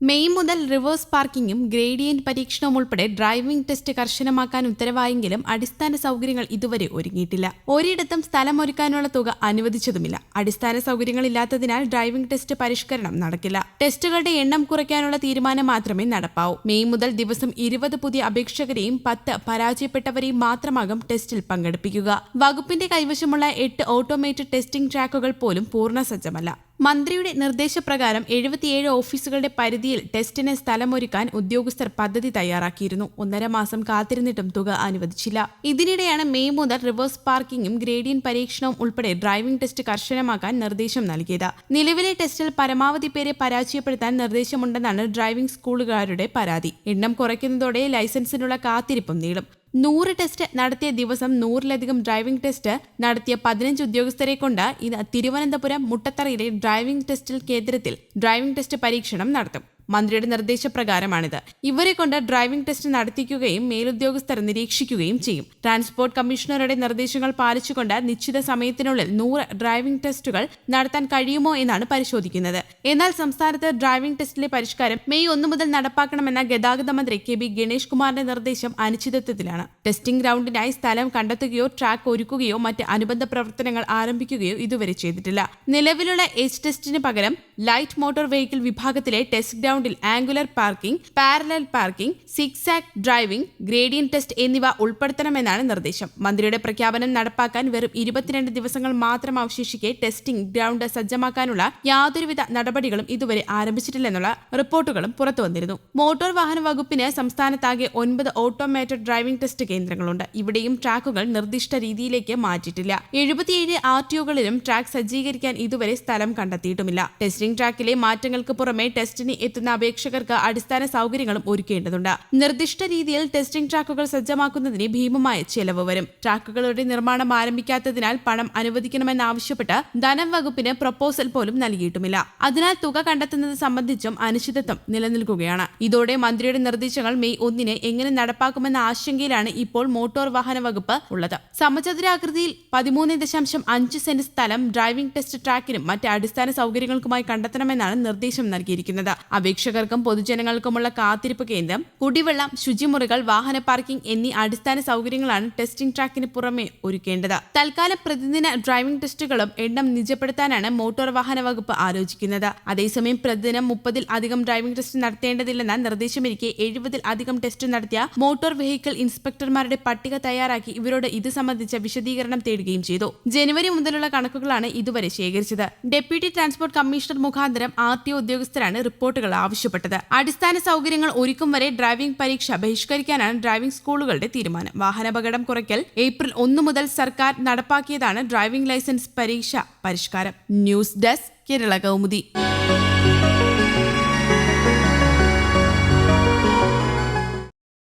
May മുതൽ reverse പാർക്കിംഗും gradient പരീക്ഷണവും ഉൾപ്പെടെ ഡ്രൈവിംഗ് ടെസ്റ്റ് കർശനമാക്കാൻ ഉത്തരവായെങ്കിലും അടിസ്ഥാന സൗകര്യങ്ങൾ ഇതുവരെ ഒരുങ്ങിയിട്ടില്ല. ഒരിടത്തും സ്ഥലമൊരുക്കാനുള്ള തുക അനുവദിച്ചതുമില്ല. അടിസ്ഥാന സൗകര്യങ്ങൾ ഇല്ലാത്തതിനാൽ ഡ്രൈവിംഗ് ടെസ്റ്റ് പരിഷ്കരണം നടക്കില്ല. ടെസ്റ്റുകളുടെ എണ്ണം കുറയ്ക്കാനുള്ള തീരുമാനം മാത്രമേ നടപ്പാവൂ. മെയ് മുതൽ ദിവസം ഇരുപത് പുതിയ അപേക്ഷകരെയും പത്ത് പരാജയപ്പെട്ടവരെയും മാത്രമാകും ടെസ്റ്റിൽ പങ്കെടുപ്പിക്കുക. വകുപ്പിന്റെ കൈവശമുള്ള എട്ട് ഓട്ടോമേറ്റഡ് ടെസ്റ്റിംഗ് ട്രാക്കുകൾ പോലും പൂർണ സജ്ജമല്ല മന്ത്രിയുടെ നിർദ്ദേശപ്രകാരം എഴുപത്തിയേഴ് ഓഫീസുകളുടെ പരിധിയിൽ ടെസ്റ്റിന് സ്ഥലമൊരുക്കാൻ ഉദ്യോഗസ്ഥർ പദ്ധതി തയ്യാറാക്കിയിരുന്നു. ഒന്നര മാസം കാത്തിരുന്നിട്ടും തുക അനുവദിച്ചില്ല. ഇതിനിടെയാണ് മെയ് മുതൽ റിവേഴ്സ് പാർക്കിംഗും ഗ്രേഡിയൻ പരീക്ഷണവും ഉൾപ്പെടെ ഡ്രൈവിംഗ് ടെസ്റ്റ് കർശനമാക്കാൻ നിർദ്ദേശം നൽകിയത്. നിലവിലെ ടെസ്റ്റിൽ പരമാവധി പേരെ പരാജയപ്പെടുത്താൻ നിർദ്ദേശമുണ്ടെന്നാണ് ഡ്രൈവിംഗ് സ്കൂളുകാരുടെ പരാതി. എണ്ണം കുറയ്ക്കുന്നതോടെ ലൈസൻസിനുള്ള കാത്തിരിപ്പും നീളും. നൂറ് ടെസ്റ്റ് നടത്തിയ ദിവസം നൂറിലധികം ഡ്രൈവിംഗ് ടെസ്റ്റ് നടത്തിയ പതിനഞ്ച് ഉദ്യോഗസ്ഥരെ കൊണ്ട് ഇന്ന് തിരുവനന്തപുരം മുട്ടത്തറയിലെ ഡ്രൈവിംഗ് ടെസ്റ്റിൽ കേന്ദ്രത്തിൽ ഡ്രൈവിംഗ് ടെസ്റ്റ് പരീക്ഷണം നടത്തും. മന്ത്രിയുടെ നിർദ്ദേശപ്രകാരമാണിത്. ഇവരെ കൊണ്ട് ഡ്രൈവിംഗ് ടെസ്റ്റ് നടത്തിക്കുകയും മേലുദ്യോഗസ്ഥർ നിരീക്ഷിക്കുകയും ചെയ്യും. ട്രാൻസ്പോർട്ട് കമ്മീഷണറുടെ നിർദ്ദേശങ്ങൾ പാലിച്ചുകൊണ്ട് നിശ്ചിത സമയത്തിനുള്ളിൽ നൂറ് ഡ്രൈവിംഗ് ടെസ്റ്റുകൾ നടത്താൻ കഴിയുമോ എന്നാണ് പരിശോധിക്കുന്നത്. എന്നാൽ സംസ്ഥാനത്ത് ഡ്രൈവിംഗ് ടെസ്റ്റിലെ പരിഷ്കാരം മെയ് ഒന്ന് മുതൽ നടപ്പാക്കണമെന്ന ഗതാഗത മന്ത്രി കെ ബി ഗണേഷ് കുമാറിന്റെ നിർദ്ദേശം അനിശ്ചിതത്വത്തിലാണ് ടെസ്റ്റിംഗ് ഗ്രൗണ്ടിനായി സ്ഥലം കണ്ടെത്തുകയോ ട്രാക്ക് ഒരുക്കുകയോ മറ്റ് അനുബന്ധ പ്രവർത്തനങ്ങൾ ആരംഭിക്കുകയോ ഇതുവരെ ചെയ്തിട്ടില്ല. നിലവിലുള്ള എച്ച് ടെസ്റ്റിന് പകരം ലൈറ്റ് മോട്ടോർ വെഹിക്കിൾ വിഭാഗത്തിലെ ടെസ്റ്റ് ഗ്രൗണ്ടിൽ ആംഗുലർ പാർക്കിംഗ് പാരലൽ പാർക്കിംഗ് സിക്സ് ആക് ഡ്രൈവിംഗ് ഗ്രേഡിയൻ ടെസ്റ്റ് എന്നിവ ഉൾപ്പെടുത്തണമെന്നാണ് നിർദ്ദേശം. മന്ത്രിയുടെ പ്രഖ്യാപനം നടപ്പാക്കാൻ വെറും ഇരുപത്തിരണ്ട് ദിവസങ്ങൾ മാത്രം അവശേഷിക്കെ ടെസ്റ്റിംഗ് ഗ്രൗണ്ട് സജ്ജമാക്കാനുള്ള യാതൊരുവിധ നടപടികളും ഇതുവരെ ആരംഭിച്ചിട്ടില്ലെന്നുള്ള റിപ്പോർട്ടുകളും പുറത്തുവന്നിരുന്നു മോട്ടോർ വാഹന വകുപ്പിന് സംസ്ഥാനത്താകെ ഒൻപത് ഓട്ടോമേറ്റഡ് ഡ്രൈവിംഗ് ടെസ്റ്റ് കേന്ദ്രങ്ങളുണ്ട്. ഇവിടെയും ട്രാക്കുകൾ നിർദ്ദിഷ്ട രീതിയിലേക്ക് മാറ്റിയിട്ടില്ല. എഴുപത്തിയേഴ് ആർ ടിഒകളിലും ട്രാക്ക് സജ്ജീകരിക്കാൻ ഇതുവരെ സ്ഥലം കണ്ടെത്തിയിട്ടുമില്ല. ടെസ്റ്റിംഗ് ട്രാക്കിലെ മാറ്റങ്ങൾക്ക് പുറമെ ടെസ്റ്റിന് എത്തുന്ന അപേക്ഷകർക്ക് അടിസ്ഥാന സൗകര്യങ്ങളും ഒരുക്കേണ്ടതുണ്ട്. നിർദ്ദിഷ്ട രീതിയിൽ ടെസ്റ്റിംഗ് ട്രാക്കുകൾ സജ്ജമാക്കുന്നതിന് ഭീമമായ ചെലവ് വരും. ട്രാക്കുകളുടെ നിർമ്മാണം ആരംഭിക്കാത്തതിനാൽ പണം അനുവദിക്കണമെന്നാവശ്യപ്പെട്ട് ധനം വകുപ്പിന് പ്രപ്പോസൽ പോലും നൽകിയിട്ടുമില്ല. അതിനാൽ തുക കണ്ടെത്തുന്നത് സംബന്ധിച്ചും അനിശ്ചിതത്വം നിലനിൽക്കുകയാണ്. ഇതോടെ മന്ത്രിയുടെ നിർദ്ദേശങ്ങൾ മെയ് ഒന്നിന് എങ്ങനെ നടപ്പാക്കുമെന്ന ആശങ്കയിലാണ് ഇപ്പോൾ മോട്ടോർ വാഹന വകുപ്പ് ഉള്ളത്. സമചതുരാകൃതിയിൽ പതിമൂന്ന് ദശാംശം അഞ്ച് സെന്റ് സ്ഥലം ഡ്രൈവിംഗ് ടെസ്റ്റ് ട്രാക്കിനും മറ്റ് അടിസ്ഥാന സൗകര്യങ്ങൾക്കുമായി കണ്ടെത്തണമെന്നാണ് നിർദ്ദേശം നൽകിയിരിക്കുന്നത്. അപേക്ഷകർക്കും പൊതുജനങ്ങൾക്കുമുള്ള കാത്തിരിപ്പ് കേന്ദ്രം കുടിവെള്ളം ശുചിമുറികൾ വാഹന പാർക്കിംഗ് എന്നീ അടിസ്ഥാന സൗകര്യങ്ങളാണ് ടെസ്റ്റിംഗ് ട്രാക്കിന് പുറമെ ഒരുക്കേണ്ടത്. തൽക്കാലം പ്രതിദിന ഡ്രൈവിംഗ് ടെസ്റ്റുകളും എണ്ണം നിജപ്പെടുത്താനാണ് മോട്ടോർ വാഹന വകുപ്പ് ആലോചിക്കുന്നത്. അതേസമയം പ്രതിദിനം മുപ്പതിൽ അധികം ഡ്രൈവിംഗ് ടെസ്റ്റ് നടത്തേണ്ടതില്ലെന്ന നിർദ്ദേശമിരിക്കെ എഴുപതിൽ അധികം ടെസ്റ്റ് നടത്തിയ മോട്ടോർ വെഹിക്കിൾ ഇൻസ്പെക്ടർമാരുടെ പട്ടിക തയ്യാറാക്കി ഇവരോട് ഇത് സംബന്ധിച്ച വിശദീകരണം തേടുകയും ചെയ്തു. ജനുവരി മുതലുള്ള കണക്കുകളാണ് ഇതുവരെ ശേഖരിച്ചത്. ഡെപ്യൂട്ടി ട്രാൻസ്പോർട്ട് കമ്മീഷണർ മുഖാന്തരം ആർ ടി ഉദ്യോഗസ്ഥരാണ് റിപ്പോർട്ടുകൾ ആവശ്യപ്പെട്ടത്. അടിസ്ഥാന സൗകര്യങ്ങൾ ഒരുക്കും വരെ ഡ്രൈവിംഗ് പരീക്ഷ ബഹിഷ്കരിക്കാനാണ് ഡ്രൈവിംഗ് സ്കൂളുകളുടെ തീരുമാനം. വാഹനാപകടം കുറയ്ക്കൽ ഏപ്രിൽ ഒന്ന് മുതൽ സർക്കാർ നടപ്പാക്കിയതാണ് ഡ്രൈവിംഗ് ലൈസൻസ് പരീക്ഷ പരിഷ്കാരം. News desk Kerala Kaumudi.